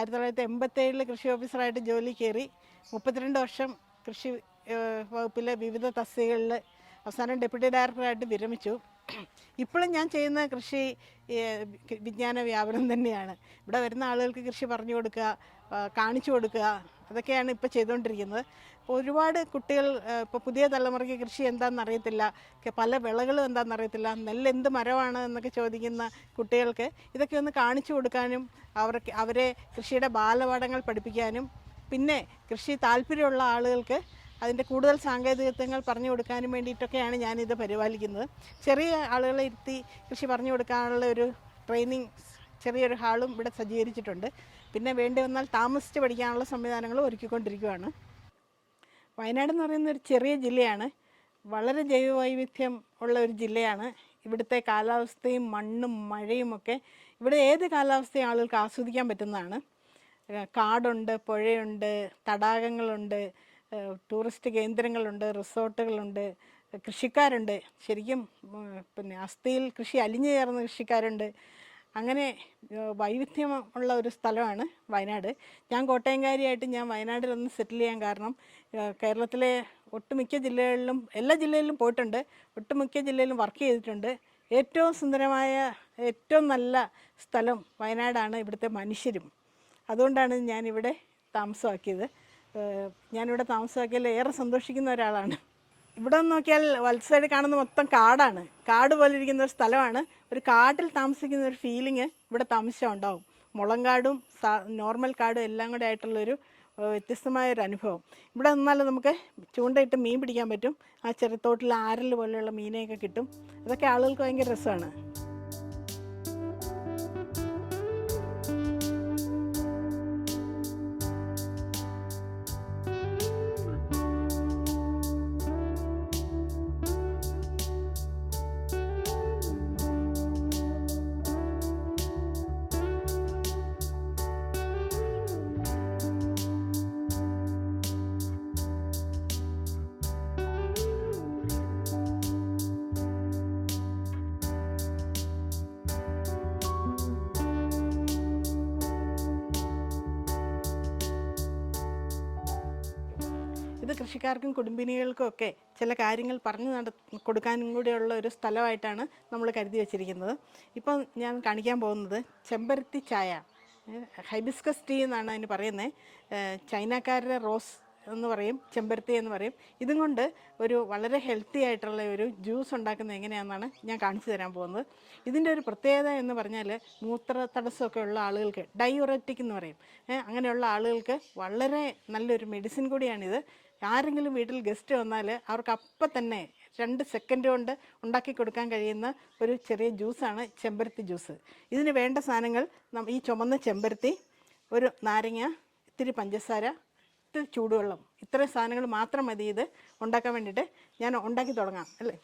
ആയിരത്തി തൊള്ളായിരത്തി എൺപത്തേഴിൽ കൃഷി ഓഫീസറായിട്ട് ജോലി കയറി. മുപ്പത്തിരണ്ട് വർഷം കൃഷി വകുപ്പിലെ വിവിധ തസ്തികകളിൽ അവസാനം ഡെപ്യൂട്ടി ഡയറക്ടറായിട്ട് വിരമിച്ചു. ഇപ്പോഴും ഞാൻ ചെയ്യുന്ന കൃഷി വിജ്ഞാന വ്യാപനം തന്നെയാണ്. ഇവിടെ വരുന്ന ആളുകൾക്ക് കൃഷി പറഞ്ഞു കൊടുക്കുക കാണിച്ചു കൊടുക്കുക. അതൊക്കെയാണ് ഇപ്പോൾ ചെയ്തുകൊണ്ടിരിക്കുന്നത് ഒരുപാട് കുട്ടികൾ ഇപ്പോൾ പുതിയ തലമുറയ്ക്ക് കൃഷി എന്താണെന്ന് അറിയത്തില്ല. പല വിളകളും എന്താണെന്ന് അറിയത്തില്ല. നെല്ല് എന്ത് മരമാണ് എന്നൊക്കെ ചോദിക്കുന്ന കുട്ടികൾക്ക് ഇതൊക്കെ ഒന്ന് കാണിച്ചു കൊടുക്കാനും അവർക്ക് അവരെ കൃഷിയുടെ ബാലപാഠങ്ങൾ പഠിപ്പിക്കാനും പിന്നെ കൃഷി താല്പര്യമുള്ള ആളുകൾക്ക് അതിന്റെ കൂടുതൽ സാങ്കേതികത്വങ്ങൾ പറഞ്ഞു കൊടുക്കാനും വേണ്ടിയിട്ടൊക്കെയാണ് ഞാനിത് പരിപാലിക്കുന്നത്. ചെറിയ ആളുകളെ ഇരുത്തി കൃഷി പറഞ്ഞു കൊടുക്കാനുള്ള ഒരു ട്രെയിനിങ് ചെറിയൊരു ഹാളും ഇവിടെ സജ്ജീകരിച്ചിട്ടുണ്ട്. പിന്നെ വേണ്ടി വന്നാൽ താമസിച്ച് പഠിക്കാനുള്ള സംവിധാനങ്ങൾ ഒരുക്കിക്കൊണ്ടിരിക്കുകയാണ് വയനാട് എന്ന് പറയുന്ന ഒരു ചെറിയ ജില്ലയാണ്. വളരെ ജൈവവൈവിധ്യം ഉള്ള ഒരു ജില്ലയാണ്. ഇവിടുത്തെ കാലാവസ്ഥയും മണ്ണും മഴയും ഒക്കെ ഇവിടെ ഏത് കാലാവസ്ഥയും ആളുകൾക്ക് ആസ്വദിക്കാൻ പറ്റുന്നതാണ്. കാടുണ്ട് പുഴയുണ്ട് തടാകങ്ങളുണ്ട് ടൂറിസ്റ്റ് കേന്ദ്രങ്ങളുണ്ട് റിസോർട്ടുകളുണ്ട് കൃഷിക്കാരുണ്ട്. ശരിക്കും പിന്നെ അസ്ഥിയിൽ കൃഷി അലിഞ്ഞു ചേർന്ന കൃഷിക്കാരുണ്ട്. അങ്ങനെ വൈവിധ്യമുള്ള ഒരു സ്ഥലമാണ് വയനാട്. ഞാൻ കോട്ടയംകാരിയായിട്ട് ഞാൻ വയനാട്ടിൽ ഒന്ന് സെറ്റിൽ ചെയ്യാൻ കാരണം കേരളത്തിലെ ഒട്ടുമിക്ക ജില്ലകളിലും എല്ലാ ജില്ലയിലും പോയിട്ടുണ്ട്. ഒട്ടുമിക്ക ജില്ലയിലും വർക്ക് ചെയ്തിട്ടുണ്ട്. ഏറ്റവും സുന്ദരമായ ഏറ്റവും നല്ല സ്ഥലം വയനാടാണ് ഇവിടുത്തെ മനുഷ്യരും. അതുകൊണ്ടാണ് ഞാനിവിടെ താമസമാക്കിയത്. ഞാനിവിടെ താമസമാക്കിയതിൽ ഏറെ സന്തോഷിക്കുന്ന ഒരാളാണ്. ഇവിടെ നോക്കിയാൽ വലത് സൈഡ് കാണുന്ന മൊത്തം കാടാണ്. കാട് പോലെ ഇരിക്കുന്ന ഒരു സ്ഥലമാണ്. ഒരു കാട്ടിൽ താമസിക്കുന്ന ഒരു ഫീലിംഗ് ഇവിടെ താമസിച്ചാൽ ഉണ്ടാവും. മുളങ്കാടും നോർമൽ കാടും എല്ലാം കൂടെ ആയിട്ടുള്ളൊരു വ്യത്യസ്തമായൊരു അനുഭവം. ഇവിടെ നിന്നാൽ നമുക്ക് ചൂണ്ടയിട്ട് മീൻ പിടിക്കാൻ പറ്റും. ആ ചെറുത്തോട്ടിൽ ആരൽ പോലെയുള്ള മീനെയൊക്കെ കിട്ടും. അതൊക്കെ ആളുകൾക്ക് ഭയങ്കര രസമാണ്. ഇത് കൃഷിക്കാർക്കും കുടുംബിനികൾക്കും ഒക്കെ ചില കാര്യങ്ങൾ പറഞ്ഞു നട കൊടുക്കാനും കൂടെയുള്ള ഒരു സ്ഥലമായിട്ടാണ് നമ്മൾ കരുതി വച്ചിരിക്കുന്നത്. ഇപ്പം ഞാൻ കാണിക്കാൻ പോകുന്നത് ചെമ്പരത്തി ചായ. ഹൈബിസ്കസ് ടീ എന്നാണ് അതിന് പറയുന്നത് ചൈനക്കാരുടെ റോസ് എന്ന് പറയും ചെമ്പരത്തി എന്ന് പറയും. ഇതും കൊണ്ട് ഒരു വളരെ ഹെൽത്തി ആയിട്ടുള്ള ഒരു ജ്യൂസ് ഉണ്ടാക്കുന്നത് എങ്ങനെയാണെന്നാണ് ഞാൻ കാണിച്ചു തരാൻ പോകുന്നത്. ഇതിന്റെ ഒരു പ്രത്യേകത എന്ന് പറഞ്ഞാൽ മൂത്ര തടസ്സമൊക്കെ ഉള്ള ആളുകൾക്ക് ഡയോററ്റിക് എന്ന് പറയും. അങ്ങനെയുള്ള ആളുകൾക്ക് വളരെ നല്ലൊരു മെഡിസിൻ കൂടിയാണിത്. ആരെങ്കിലും വീട്ടിൽ ഗസ്റ്റ് വന്നാൽ അവർക്ക് അപ്പം തന്നെ രണ്ട് സെക്കൻഡ് കൊണ്ട് ഉണ്ടാക്കി കൊടുക്കാൻ കഴിയുന്ന ഒരു ചെറിയ ജ്യൂസാണ് ചെമ്പരത്തി ജ്യൂസ് ഇതിന് വേണ്ട സാധനങ്ങൾ ഈ ചുമന്ന ചെമ്പരത്തി ഒരു നാരങ്ങ ഇത്തിരി പഞ്ചസാര ഇത്തിരി ചൂടുവെള്ളം. ഇത്രയും സാധനങ്ങൾ മാത്രം മതി ഇത് ഉണ്ടാക്കാൻ വേണ്ടിയിട്ട്. ഞാൻ ഉണ്ടാക്കി തുടങ്ങാം അല്ലേ?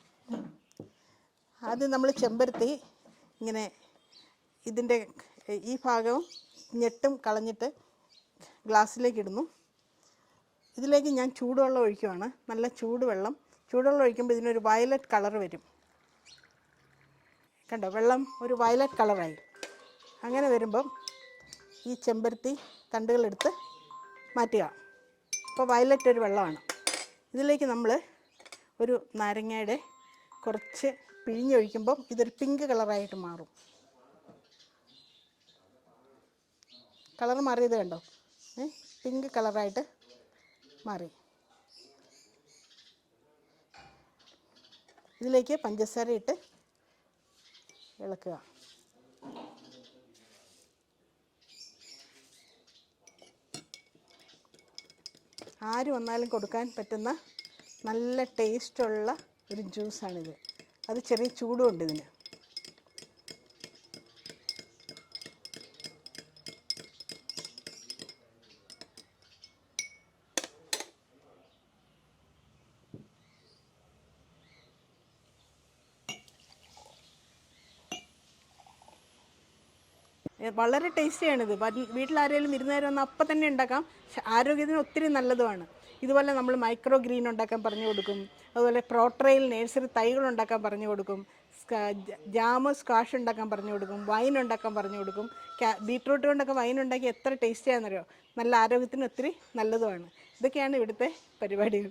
ആദ്യം നമ്മൾ ചെമ്പരത്തി ഇങ്ങനെ ഇതിന്റെ ഈ ഭാഗവും ഞെട്ടും കളഞ്ഞിട്ട് ഗ്ലാസ്സിലേക്ക് ഇടുന്നു. ഇതിലേക്ക് ഞാൻ ചൂടുവെള്ളം ഒഴിക്കുവാണ്. നല്ല ചൂടുവെള്ളം. ചൂടുവെള്ളം ഒഴിക്കുമ്പോൾ ഇതിനൊരു വയലറ്റ് കളർ വരും. കണ്ടോ? വെള്ളം ഒരു വയലറ്റ് കളറായി അങ്ങനെ വരുമ്പം ഈ ചെമ്പരത്തി തണ്ടുകളെടുത്ത് മാറ്റുക. അപ്പോൾ വയലറ്റ് ഒരു വെള്ളമാണ്. ഇതിലേക്ക് നമ്മൾ ഒരു നാരങ്ങയുടെ കുറച്ച് പിഴിഞ്ഞൊഴിക്കുമ്പം ഇതൊരു പിങ്ക് കളറായിട്ട് മാറും. കളർ മാറിയത് കണ്ടോ? പിങ്ക് കളറായിട്ട് മാറി. ഇതിലേക്ക് പഞ്ചസാര ഇട്ട് ഇളക്കുക. ആര് വന്നാലും കൊടുക്കാൻ പറ്റുന്ന നല്ല ടേസ്റ്റുള്ള ഒരു ജ്യൂസാണിത് അത് ചെറിയ ചൂടുമുണ്ട് ഇതിന്. വളരെ ടേസ്റ്റിയാണിത്. വീട്ടിലാരെങ്കിലും വിരുന്നുകാരും ഒന്ന് അപ്പം തന്നെ ഉണ്ടാക്കാം. ആരോഗ്യത്തിന് ഒത്തിരി നല്ലതുമാണ്. ഇതുപോലെ നമ്മൾ മൈക്രോ ഗ്രീൻ ഉണ്ടാക്കാൻ പറഞ്ഞു കൊടുക്കും. അതുപോലെ പ്രോട്രയിൽ നേഴ്സറി തൈകൾ ഉണ്ടാക്കാൻ പറഞ്ഞു കൊടുക്കും. ജാമ് സ്ക്വാഷ് ഉണ്ടാക്കാൻ പറഞ്ഞു കൊടുക്കും. വൈൻ ഉണ്ടാക്കാൻ പറഞ്ഞു കൊടുക്കും. ബീട്രൂട്ട് കൊണ്ടൊക്കെ വൈൻ ഉണ്ടാക്കി എത്ര ടേസ്റ്റിയാണെന്നറിയോ? നല്ല ആരോഗ്യത്തിന് ഒത്തിരി നല്ലതുമാണ്. ഇതൊക്കെയാണ് ഇവിടുത്തെ പരിപാടികൾ.